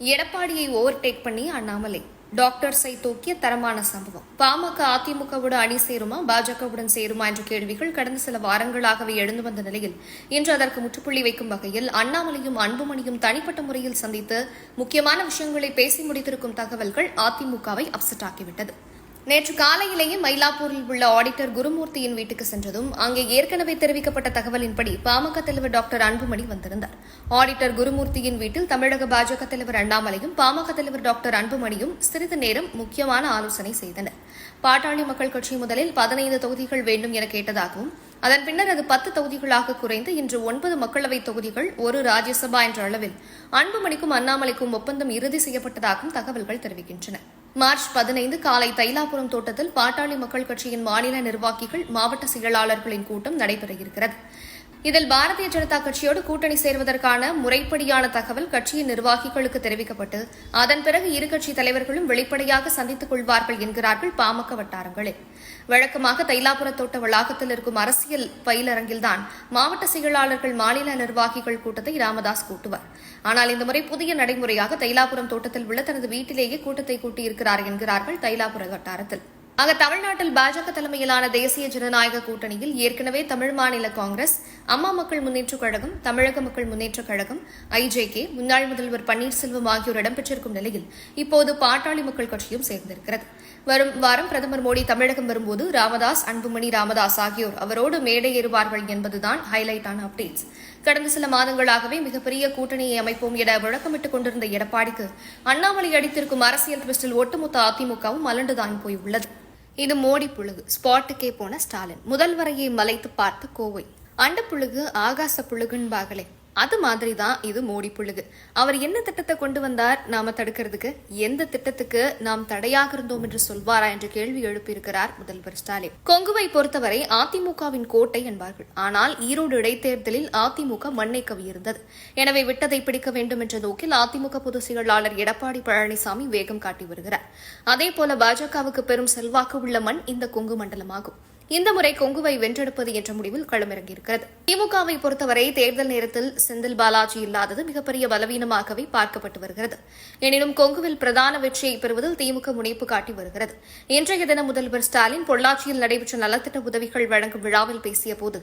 எடப்பாடியை ஓவர்டேக் பண்ணி அண்ணாமலை. டாக்டர்ஸை தூக்கிய தரமான சம்பவம். பாமக அதிமுகவோடு அணி சேருமா பாஜகவுடன் சேருமா என்ற கேள்விகள் கடந்த சில வாரங்களாகவே எழுந்து வந்த நிலையில் இன்று அதற்கு முற்றுப்புள்ளி வைக்கும் வகையில் அண்ணாமலையும் அன்புமணியும் தனிப்பட்ட முறையில் சந்தித்து முக்கியமான விஷயங்களை பேசி முடித்திருக்கும் தகவல்கள் அதிமுகவை அப்செட் ஆக்கிவிட்டது. நேற்று காலையிலேயே மயிலாப்பூரில் உள்ள ஆடிட்டர் குருமூர்த்தியின் வீட்டுக்கு சென்றதும் அங்கே ஏற்கனவே தெரிவிக்கப்பட்ட தகவலின்படி பாமக தலைவர் டாக்டர் அன்புமணி வந்திருந்தார். ஆடிட்டர் குருமூர்த்தியின் வீட்டில் தமிழக பாஜக தலைவர் அண்ணாமலையும் பாமக தலைவர் டாக்டர் அன்புமணியும் சிறிது நேரம் முக்கியமான ஆலோசனை செய்தனர். பாட்டாளி மக்கள் கட்சி முதலில் பதினைந்து தொகுதிகள் வேண்டும் என கேட்டதாகவும் அதன் பின்னர் அது பத்து தொகுதிகளாக குறைந்து இன்று ஒன்பது மக்களவைத் தொகுதிகள் ஒரு ராஜ்யசபா என்ற அளவில் அன்புமணிக்கும் அண்ணாமலைக்கும் ஒப்பந்தம் இறுதி செய்யப்பட்டதாகவும் தகவல்கள் தெரிவிக்கின்றன. மார்ச் பதினைந்து காலை தைலாபுரம் தோட்டத்தில் பாட்டாளி மக்கள் கட்சியின் மாநில நிர்வாகிகள் மாவட்ட செயலாளர்களின் கூட்டம் நடைபெற இருக்கிறது. இதில் பாரதிய ஜனதா கட்சியோடு கூட்டணி சேர்வதற்கான முறைப்படியான தகவல் கட்சியின் நிர்வாகிகளுக்கு தெரிவிக்கப்பட்டு அதன் பிறகு இரு கட்சி தலைவர்களும் வெளிப்படையாக சந்தித்துக் கொள்வார்கள் என்கிறார்கள் பாமக வட்டாரங்களில் வழக்கமாக தைலாபுர தோட்ட வளாகத்தில் இருக்கும் அரசியல் பயிலரங்கில்தான் மாவட்ட செயலாளர்கள் மாநில நிர்வாகிகள் கூட்டத்தை ராமதாஸ் கூட்டுவார். ஆனால் இந்த முறை புதிய நடைமுறையாக தைலாபுரம் தோட்டத்தில் உள்ள தனது வீட்டிலேயே கூட்டத்தை கூட்டியிருக்கிறார் என்கிறார்கள் தைலாபுர வட்டாரத்தில். அங்க தமிழ்நாட்டில் பாஜக தலைமையிலான தேசிய ஜனநாயக கூட்டணியில் ஏற்கனவே தமிழ் மாநில காங்கிரஸ் அம்மா மக்கள் முன்னேற்றக் கழகம் தமிழக மக்கள் முன்னேற்றக் கழகம் ஐஜேகே முன்னாள் முதல்வர் பன்னீர்செல்வம் ஆகியோர் இடம்பெற்றிருக்கும் நிலையில் இப்போது பாட்டாளி மக்கள் கட்சியும் சேர்ந்திருக்கிறது. வரும் வாரம் பிரதமர் மோடி தமிழகம் வரும்போது ராமதாஸ் அன்புமணி ராமதாஸ் ஆகியோர் அவரோடு மேடை ஏறுவார்கள் என்பதுதான் ஹைலைட்டான அப்டேட்ஸ். கடந்த சில மாதங்களாகவே மிகப்பெரிய கூட்டணியை அமைப்போம் என விளக்கமிட்டுக் கொண்டிருந்த எடப்பாடிக்கு அண்ணாமலை அடித்திருக்கும் அரசியல் ட்விஸ்டில் ஒட்டுமொத்த அதிமுகவும் மலண்டுதான் போயுள்ளது. இது மோடி புழுகு. ஸ்பாட்டுக்கே போன ஸ்டாலின். முதல்வரையை மலைத்து பார்த்த கோவை. அண்ட புழுகு ஆகாச புழுகுன்பாகலே அது மாதிரி தான் இது மோடி புழுகு அவர் என்ன திட்டத்தை கொண்டு வந்தார்? நாம தடுக்கிறதுக்கு எந்த திட்டத்துக்கு நாம் தடையாக இருந்தோம் என்று சொல்வாரா என்ற கேள்வி எழுப்பியிருக்கிறார் முதல்வர் ஸ்டாலின். கொங்குவை பொறுத்தவரை அதிமுகவின் கோட்டை என்பார்கள். ஆனால் ஈரோடு இடைத்தேர்தலில் அதிமுக மண்ணை கவியிருந்தது. எனவே விட்டதை பிடிக்க வேண்டும் என்ற நோக்கில் அதிமுக பொதுச் செயலாளர் எடப்பாடி பழனிசாமி வேகம் காட்டி வருகிறார். அதேபோல பாஜகவுக்கு பெரும் செல்வாக்கு உள்ள மண் இந்த கொங்கு மண்டலமாகும். இந்த முறை கொங்குவை வென்றெடுப்பது என்ற முடிவில் களமிறங்கியிருக்கிறது. திமுகவை பொறுத்தவரை தேர்தல் நேரத்தில் செந்தில் பாலாஜி இல்லாதது மிகப்பெரிய பலவீனமாகவே பார்க்கப்பட்டு வருகிறது. எனினும் கொங்குவில் பிரதான வெற்றியை பெறுவதில் திமுக முனைப்பு காட்டி வருகிறது. இன்றைய தினம் முதல்வர் ஸ்டாலின் பொள்ளாச்சியில் நடைபெற்ற நலத்திட்ட உதவிகள் வழங்கும் விழாவில் பேசியபோது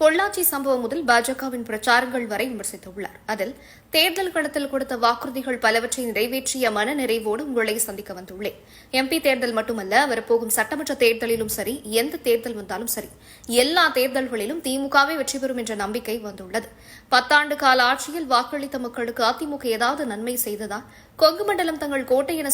பொள்ளாச்சி சம்பவம் முதல் பாஜகவின் பிரச்சாரங்கள் வரை விமர்சித்துள்ளார். அதில் தேர்தல் களத்தில் கொடுத்த வாக்குறுதிகள் பலவற்றை நிறைவேற்றிய மன நிறைவோடு உங்களை சந்திக்க வந்துள்ளேன். எம்பி தேர்தல் மட்டுமல்ல வரப்போகும் சட்டமன்ற தேர்தலிலும் சரி எந்த தேர்தல் வந்தாலும் சரி எல்லா தேர்தல்களிலும் திமுகவே வெற்றி பெறும் என்ற நம்பிக்கை வந்துள்ளது. பத்தாண்டு கால ஆட்சியில் வாக்களித்த மக்களுக்கு அதிமுக ஏதாவது நன்மை செய்ததா? கொங்கு மண்டலம் தங்கள் கோட்டை என